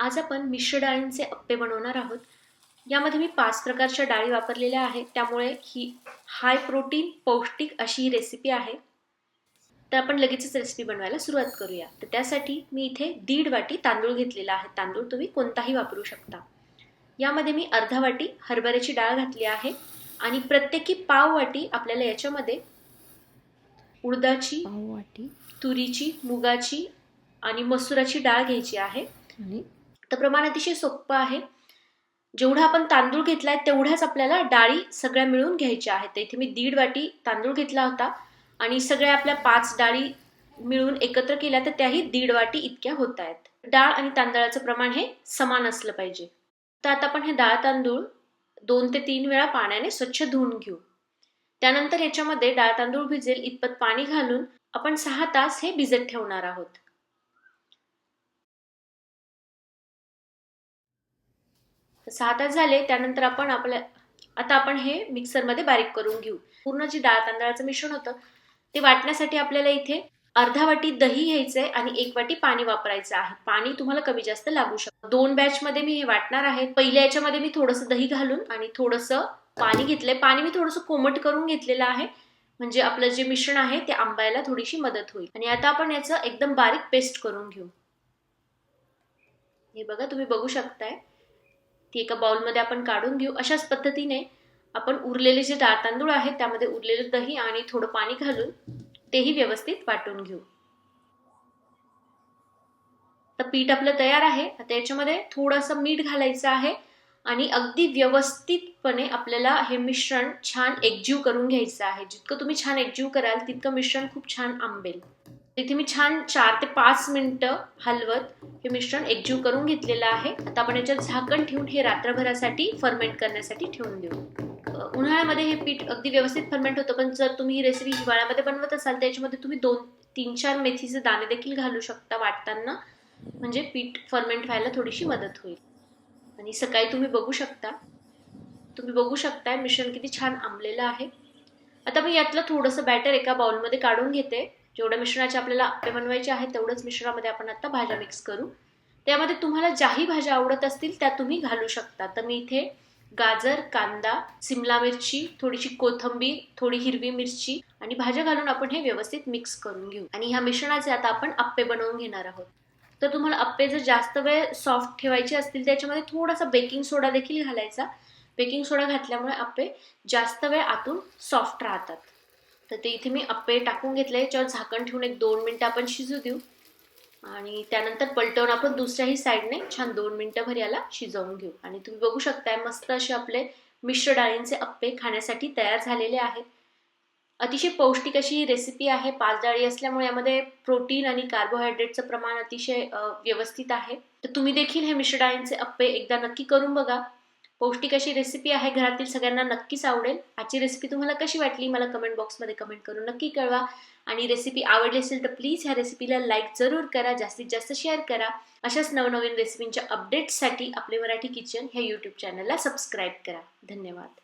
आज आपण मिश्र डाळींचे अप्पे बनवणार आहोत. यामध्ये मी पाच प्रकारच्या डाळी वापरलेल्या आहेत. त्यामुळे ही हाय प्रोटीन पौष्टिक अशी ही रेसिपी आहे. तर आपण लगेचच रेसिपी बनवायला सुरुवात करूया. तर त्यासाठी मी इथे दीड वाटी तांदूळ घेतलेला आहे. तांदूळ तुम्ही कोणताही वापरू शकता. यामध्ये मी अर्धा वाटी हरभऱ्याची डाळ घातली आहे. आणि प्रत्येकी पाव वाटी आपल्याला याच्यामध्ये उडदाची वाटी. तुरीची मुगाची आणि मसुराची डाळ घ्यायची आहे. तर प्रमाण अतिशय सोपं आहे. जेवढा आपण तांदूळ घेतला आहे तेवढ्याच आपल्याला डाळी सगळ्या मिळून घ्यायच्या आहेत. तर इथे मी दीड वाटी तांदूळ घेतला होता आणि सगळ्या आपल्या पाच डाळी मिळून एकत्र केल्या तर त्याही दीड वाटी इतक्या होत आहेत. डाळ आणि तांदळाचं प्रमाण हे समान असलं पाहिजे. तर आता आपण हे डाळ तांदूळ दोन ते तीन वेळा पाण्याने स्वच्छ धुवून घेऊ. त्यानंतर याच्यामध्ये डाळ तांदूळ भिजेल इतपत पाणी घालून आपण सहा तास हे भिजत ठेवणार आहोत. सहा तास झाले त्यानंतर आपण आपल्या आता आपण हे मिक्सरमध्ये बारीक करून घेऊ. पूर्ण जी डाळ तांदळाचं मिश्रण होतं ते वाटण्यासाठी आपल्याला इथे अर्धा वाटी दही घ्यायचंय आणि एक वाटी पाणी वापरायचं आहे. पाणी तुम्हाला कमी जास्त लागू शकतं. दोन बॅच मध्ये मी हे वाटणार आहे. पहिल्या याच्यामध्ये मी थोडंसं दही घालून आणि थोडंसं पाणी घेतलंय. पाणी मी थोडंसं कोमट करून घेतलेलं आहे. म्हणजे आपलं जे मिश्रण आहे ते आंबायला थोडीशी मदत होईल. आणि आता आपण याचं एकदम बारीक पेस्ट करून घेऊ. हे बघा तुम्ही बघू शकताय. ती एका बाउलमध्ये आपण काढून घेऊ. अशाच पद्धतीने आपण उरलेले जे डाळ तांदूळ आहेत त्यामध्ये उरलेलं दही आणि थोडं पाणी घालून तेही व्यवस्थित वाटून घेऊ. तर पीठ आपलं तयार आहे. आता याच्यामध्ये थोडंसं मीठ घालायचं आहे आणि अगदी व्यवस्थितपणे आपल्याला हे मिश्रण छान एकजीव करून घ्यायचं आहे. जितकं तुम्ही छान एकजीव कराल तितकं मिश्रण खूप छान आंबेल. इथे मी छान चार ते पाच मिनटं हलवत हे मिश्रण एकजीव करून घेतलेलं आहे. आता आपण याच्यात झाकण ठेवून हे रात्रभरासाठी फर्मेंट करण्यासाठी ठेवून देऊ. उन्हाळ्यामध्ये हे पीठ अगदी व्यवस्थित फर्मेंट होतं पण जर तुम्ही ही रेसिपी हिवाळ्यामध्ये बनवत असाल तर याच्यामध्ये तुम्ही दोन तीन चार मेथीचे दाणे देखील घालू शकता वाटताना. म्हणजे पीठ फर्मेंट व्हायला थोडीशी मदत होईल. आणि सकाळी तुम्ही बघू शकता. तुम्ही बघू शकताय मिश्रण किती छान आंबलेलं आहे. आता मी यातलं थोडंसं बॅटर एका बाउलमध्ये काढून घेते. जेवढ्या मिश्रणाचे आपल्याला आप्पे बनवायचे आहेत तेवढंच मिश्रणामध्ये आपण आता भाज्या मिक्स करू. त्यामध्ये तुम्हाला ज्याही भाज्या आवडत असतील त्या तुम्ही घालू शकता. तर मी इथे गाजर कांदा सिमला मिरची थोडीशी कोथंबीर थोडी हिरवी मिरची आणि भाज्या घालून आपण हे व्यवस्थित मिक्स करून घेऊ. आणि ह्या मिश्रणाचे आता आपण अप्पे बनवून घेणार आहोत. तर तुम्हाला अप्पे जर जास्त वेळ सॉफ्ट ठेवायचे असतील त्याच्यामध्ये थोडासा बेकिंग सोडा देखील घालायचा. बेकिंग सोडा घातल्यामुळे आप्पे जास्त वेळ आतून सॉफ्ट राहतात. तर ते इथे मी अप्पे टाकून घेतले याच्यावर झाकण ठेवून एक दोन मिनटं आपण शिजू देऊ. आणि त्यानंतर पलटवून आपण दुसऱ्याही साईडने छान दोन मिनटंभर याला शिजवून घेऊ. आणि तुम्ही बघू शकताय मस्त असे आपले मिश्र डाळींचे अप्पे खाण्यासाठी तयार झालेले आहेत. अतिशय पौष्टिक अशी ही रेसिपी आहे. पाच डाळी असल्यामुळे यामध्ये प्रोटीन आणि कार्बोहायड्रेटचं प्रमाण अतिशय व्यवस्थित आहे. तर तुम्ही देखील हे मिश्र डाळींचे अप्पे एकदा नक्की करून बघा. पौष्टिक अशी रेसिपी आहे घरातील सगळ्यांना नक्कीच आवडेल. आजची रेसिपी तुम्हाला कशी वाटली? मला कमेंट बॉक्समध्ये कमेंट करून नक्की कळवा. आणि रेसिपी आवडली असेल तर प्लीज ह्या रेसिपीला लाईक जरूर करा. जास्तीत जास्त शेअर करा. अशाच नवनवीन रेसिपींच्या अपडेट्ससाठी आपले मराठी किचन ह्या यूट्यूब चॅनलला सबस्क्राईब करा. धन्यवाद.